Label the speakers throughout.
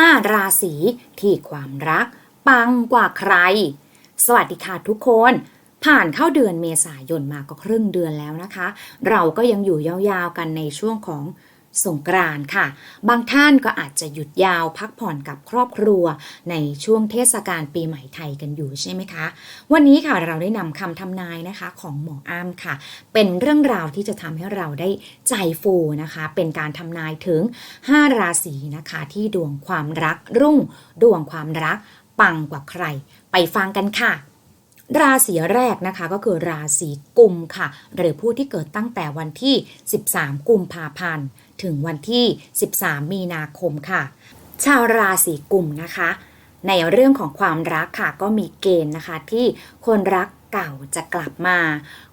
Speaker 1: 5 ราศีที่ความรัก ปังกว่าใคร สวัสดีค่ะทุกคน ผ่านเข้าเดือนเมษายนมาก็ครึ่งเดือนแล้วนะคะ เราก็ยังอยู่ยาวๆกันในช่วงของ สงกรานค่ะ บางท่านก็อาจจะหยุดยาวพักผ่อนกับครอบครัว ในช่วงเทศกาลปีใหม่ไทยกันอยู่ใช่ไหมคะ วันนี้ค่ะเราได้นำคำทำนายนะคะของหมออ้ามค่ะ เป็นเรื่องราวที่จะทำให้เราได้ใจฟูนะคะ เป็นการทำนายถึง 5 ราศีนะคะ ที่ดวงความรักรุ่ง ดวงความรักปังกว่าใคร ไปฟังกันค่ะ ราศีแรกนะคะก็คือราศีกุมค่ะ หรือผู้ที่เกิดตั้งแต่วันที่ 13 กุมภาพันธ์ ถึงวันที่ 13 มีนาคมค่ะ ชาวราศีกุมนะคะ ในเรื่องของความรักค่ะ ก็มีเกณฑ์นะคะที่คนรักเก่าจะกลับมา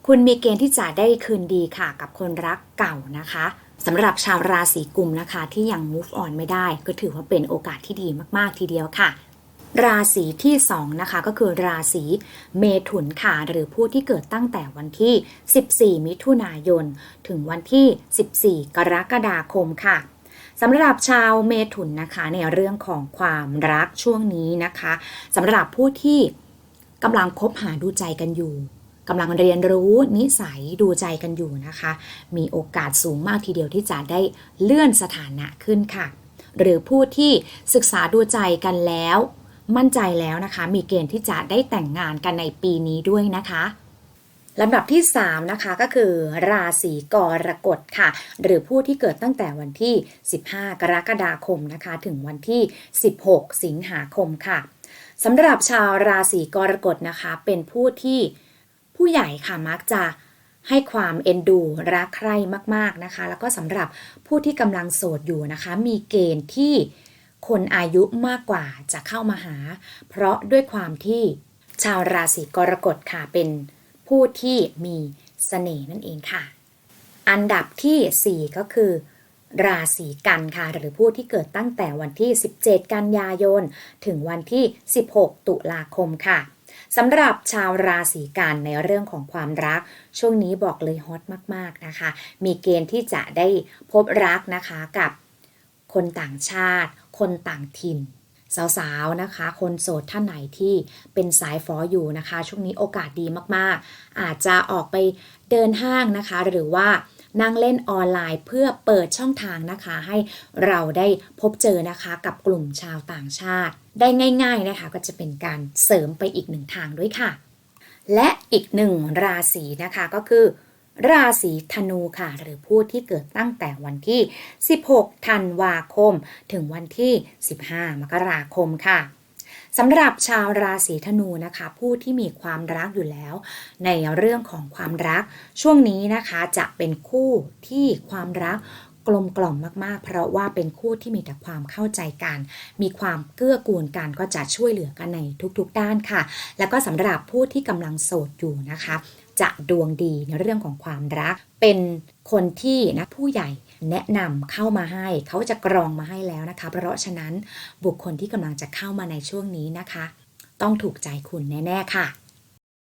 Speaker 1: คุณมีเกณฑ์ที่จะได้คืนดีค่ะ กับคนรักเก่านะคะสำหรับชาวราศีกุมนะคะที่ยัง move on ไม่ได้ ก็ถือว่าเป็นโอกาสที่ดีมาก ๆ ทีเดียวค่ะ ราศีที่2นะคะก็คือราศีเมถุนค่ะหรือผู้ที่เกิดตั้งแต่วันที่ 14 มิถุนายน ถึงวันที่ 14 กรกฎาคมค่ะสำหรับชาวเมถุนนะคะในเรื่องของความรักช่วงนี้นะคะสำหรับผู้ที่กำลังคบหาดูใจกันอยู่กำลังเรียนรู้นิสัยดูใจกันอยู่นะคะ มีโอกาสสูงมากทีเดียวที่จะได้เลื่อนสถานะขึ้นค่ะ หรือผู้ที่ศึกษาดูใจกันแล้ว มั่นใจแล้วนะคะ มีเกณฑ์ที่จะได้แต่งงานกันในปีนี้ด้วยนะคะลำดับที่ 3 นะคะก็คือ ราศีกรกฎค่ะ หรือผู้ที่เกิดตั้งแต่วันที่ 15 กรกฎาคมนะคะ ถึงวันที่ 16 สิงหาคมค่ะสำหรับชาวราศีกรกฎนะคะ เป็นผู้ที่ผู้ใหญ่ค่ะมักจะให้ความเอ็นดูรักใคร่มาก ๆนะคะ แล้วก็สำหรับผู้ที่กำลังโสดอยู่นะคะ มีเกณฑ์ที่ คนอายุมากกว่าจะเข้ามาหา เพราะด้วยความที่ชาวราศีกรกฎค่ะเป็นผู้ที่มีเสน่ห์นั่นเองค่ะ อันดับที่ 4 ก็คือ ราศีกันค่ะ หรือผู้ที่เกิดตั้งแต่วันที่ 17 กันยายน ถึงวันที่ 16 ตุลาคมค่ะสำหรับชาวราศีกันในเรื่องของความรัก ช่วงนี้บอกเลยฮอตมาก ๆนะคะ มีเกณฑ์ที่จะได้พบรักนะคะกับ คนต่างชาติ คนต่างถิ่น สาวๆนะคะ คนโสดท่านไหนที่เป็นสายฟออยู่นะคะ ช่วงนี้โอกาสดีมากๆ อาจจะออกไปเดินห้างนะคะ หรือว่านั่งเล่นออนไลน์เพื่อเปิดช่องทางนะคะ ให้เราได้พบเจอนะคะกับกลุ่มชาวต่างชาติ ได้ง่าย ๆนะคะ ก็จะเป็นการเสริมไปอีกหนึ่งทางด้วยค่ะ และอีกหนึ่งราศีนะคะก็คือ ราศีธนูค่ะ หรือผู้ที่เกิดตั้งแต่วันที่ 16 ธันวาคม ถึงวันที่ 15 มกราคมค่ะสำหรับชาวราศีธนูนะคะ ผู้ที่มีความรักอยู่แล้ว ในเรื่องของความรัก ช่วงนี้นะคะจะเป็นคู่ที่ความรักกลมกล่อมมากๆ เพราะว่าเป็นคู่ที่มีแต่ความเข้าใจกัน มีความเกื้อกูลกันก็จะช่วยเหลือกันในทุกๆด้านค่ะ แล้วก็สำหรับผู้ที่กำลังโสดอยู่นะคะ จะดวงดีในเรื่องของความรัก เป็นคนที่นะผู้ใหญ่แนะนำเข้ามาให้ เขาจะกรองมาให้แล้วนะคะ เพราะฉะนั้นบุคคลที่กำลังจะเข้ามาในช่วงนี้นะคะ ต้องถูกใจคุณแน่ ๆ ค่ะ